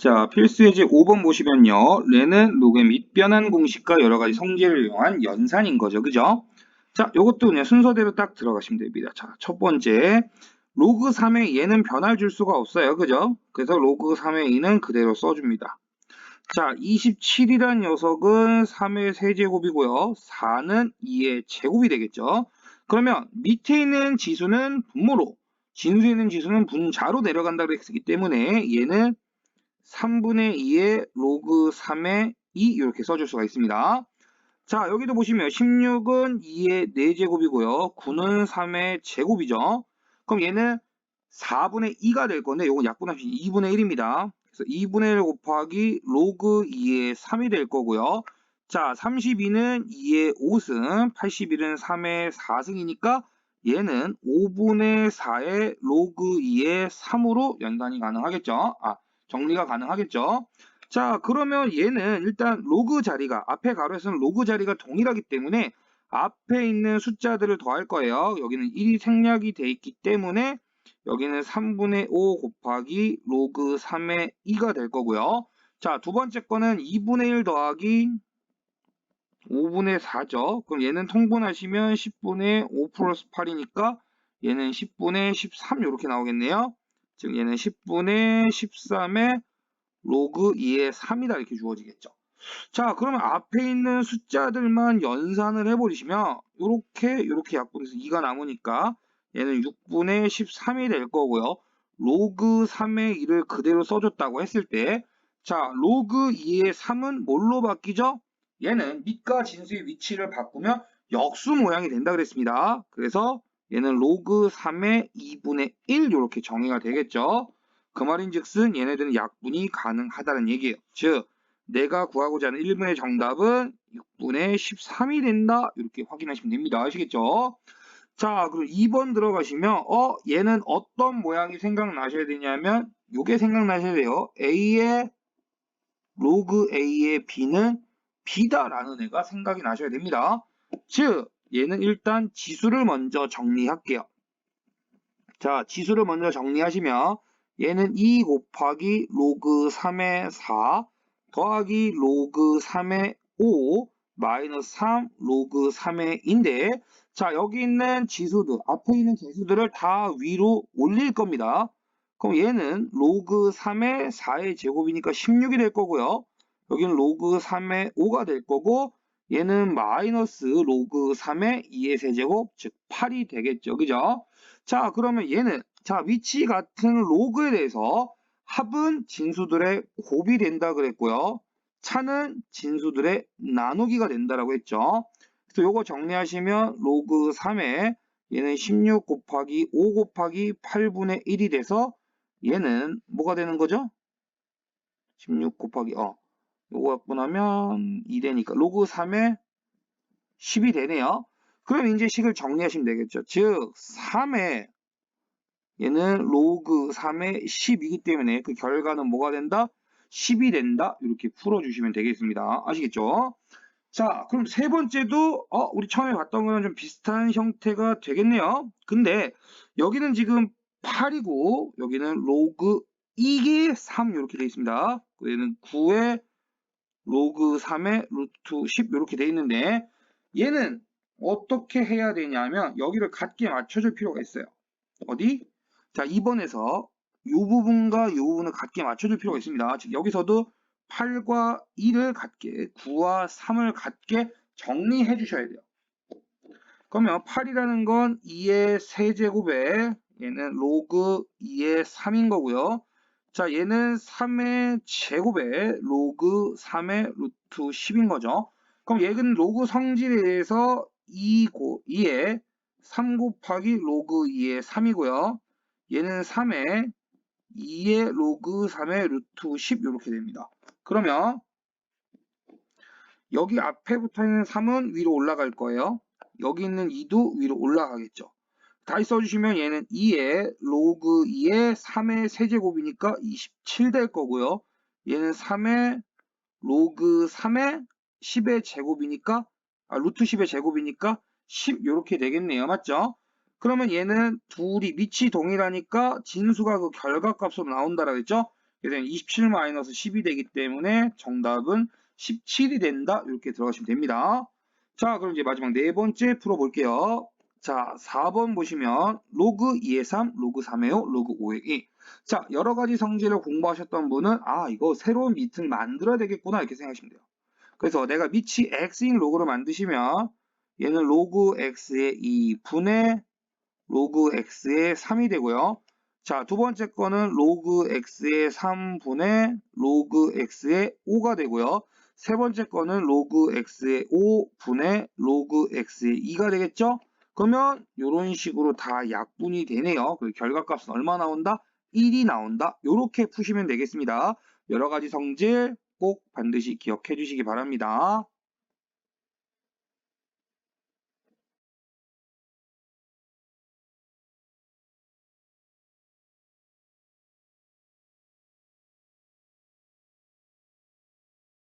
자, 필수 예제 5번 보시면요. 레는 로그의 밑변환 공식과 여러 가지 성질을 이용한 연산인 거죠. 그죠? 자, 요것도 그냥 순서대로 딱 들어가시면 됩니다. 자, 첫 번째. 로그 3의 얘는 변화를 줄 수가 없어요. 그죠? 그래서 로그 3의 2는 그대로 써줍니다. 자, 27이란 녀석은 3의 세제곱이고요. 4는 2의 제곱이 되겠죠. 그러면 밑에 있는 지수는 분모로, 진수에 있는 지수는 분자로 내려간다고 했기 때문에 얘는 3분의 2의 로그 3의 2 이렇게 써줄 수가 있습니다. 자 여기도 보시면 16은 2의 4제곱이고요. 9는 3의 제곱이죠. 그럼 얘는 4분의 2가 될 건데 이건 약분하시 2분의 1입니다. 그래서 2분의 1 곱하기 로그 2의 3이 될 거고요. 자 32는 2의 5승, 81은 3의 4승이니까 얘는 5분의 4의 로그 2의 3으로 연산이 가능하겠죠. 아 정리가 가능하겠죠. 자 그러면 얘는 일단 로그 자리가 앞에 가로에서는 로그 자리가 동일하기 때문에 앞에 있는 숫자들을 더할 거예요. 여기는 1이 생략이 돼 있기 때문에 여기는 3분의 5 곱하기 로그 3의 2가 될 거고요. 자, 두 번째 거는 2분의 1 더하기 5분의 4죠. 그럼 얘는 통분하시면 10분의 5 플러스 8이니까 얘는 10분의 13 이렇게 나오겠네요. 즉 얘는 10분의 13의 로그 2의 3이다 이렇게 주어지겠죠. 자 그러면 앞에 있는 숫자들만 연산을 해버리시면 이렇게 이렇게 약분해서 2가 남으니까 얘는 6분의 13이 될 거고요. 로그 3의 2를 그대로 써줬다고 했을 때 자, 로그 2의 3은 뭘로 바뀌죠? 얘는 밑과 진수의 위치를 바꾸면 역수 모양이 된다 그랬습니다. 그래서 얘는 로그 3의 2분의 1 이렇게 정의가 되겠죠. 그 말인즉슨 얘네들은 약분이 가능하다는 얘기예요. 즉 내가 구하고자 하는 1분의 정답은 6분의 13이 된다. 이렇게 확인하시면 됩니다. 아시겠죠? 자, 그럼 2번 들어가시면 어 얘는 어떤 모양이 생각나셔야 되냐면 요게 생각나셔야 돼요. A의 로그 A의 B는 B다라는 애가 생각이 나셔야 됩니다. 즉 얘는 일단 지수를 먼저 정리할게요. 자, 지수를 먼저 정리하시면 얘는 2 곱하기 로그 3의 4 더하기 로그 3의 5 마이너스 3 로그 3의 인데 자 여기 있는 지수들 앞에 있는 개수들을 다 위로 올릴 겁니다. 그럼 얘는 로그 3의 4의 제곱이니까 16이 될 거고요. 여기는 로그 3의 5가 될 거고 얘는 마이너스 로그 3의 2의 세제곱 즉 8이 되겠죠. 그죠? 자 그러면 얘는 자 위치 같은 로그에 대해서 합은 진수들의 곱이 된다 그랬고요. 차는 진수들의 나누기가 된다라고 했죠. 그래서 요거 정리하시면 로그 3에 얘는 16 곱하기 5 곱하기 8분의 1이 돼서 얘는 뭐가 되는 거죠? 16 곱하기 어 요거 약분하면 2 되니까 로그 3에 10이 되네요. 그럼 이제 식을 정리하시면 되겠죠. 즉 3에 얘는 로그 3에 10이기 때문에 그 결과는 뭐가 된다? 10이 된다. 이렇게 풀어주시면 되겠습니다. 아시겠죠? 자, 그럼 세 번째도 어, 우리 처음에 봤던 거랑 좀 비슷한 형태가 되겠네요. 근데 여기는 지금 8이고 여기는 로그 2개 3 이렇게 되어 있습니다. 얘는 9에 로그 3에 루트 10 이렇게 되어 있는데 얘는 어떻게 해야 되냐면 여기를 같게 맞춰줄 필요가 있어요. 어디? 자 2번에서 이 부분과 이 부분을 같게 맞춰줄 필요가 있습니다. 즉 여기서도 8과 2를 같게 9와 3을 같게 정리해 주셔야 돼요. 그러면 8이라는 건 2의 세제곱에 얘는 로그 2의 3인 거고요. 자 얘는 3의 제곱에 로그 3의 루트 10인 거죠. 그럼 얘는 로그 성질에 대해서 2, 고, 2에 3 곱하기 로그 2의 3이고요. 얘는 3에 2의 로그 3의 루트 10 이렇게 됩니다. 그러면 여기 앞에 붙어 있는 3은 위로 올라갈 거예요. 여기 있는 2도 위로 올라가겠죠. 다시 써주시면 얘는 2의 로그 2의 3의 세제곱이니까 27 될 거고요. 얘는 3의 로그 3의 10의 제곱이니까 아, 루트 10의 제곱이니까 10 이렇게 되겠네요. 맞죠? 그러면 얘는 둘이 밑이 동일하니까 진수가 그 결과값으로 나온다라고 했죠? 그래서 27-12 되기 때문에 정답은 17이 된다. 이렇게 들어가시면 됩니다. 자, 그럼 이제 마지막 네 번째 풀어볼게요. 자, 4번 보시면 로그 2의 3, 로그 3의 5, 로그 5의 2. 자, 여러 가지 성질을 공부하셨던 분은 아, 이거 새로운 밑을 만들어야 되겠구나 이렇게 생각하시면 돼요. 그래서 내가 밑이 x인 로그를 만드시면 얘는 로그 x의 2분의 로그 x의 3이 되고요. 자, 두 번째 거는 로그 x의 3분의 로그 x의 5가 되고요. 세 번째 거는 로그 x의 5분의 로그 x의 2가 되겠죠? 그러면 이런 식으로 다 약분이 되네요. 그 결과값은 얼마 나온다? 1이 나온다. 이렇게 푸시면 되겠습니다. 여러 가지 성질 꼭 반드시 기억해 주시기 바랍니다.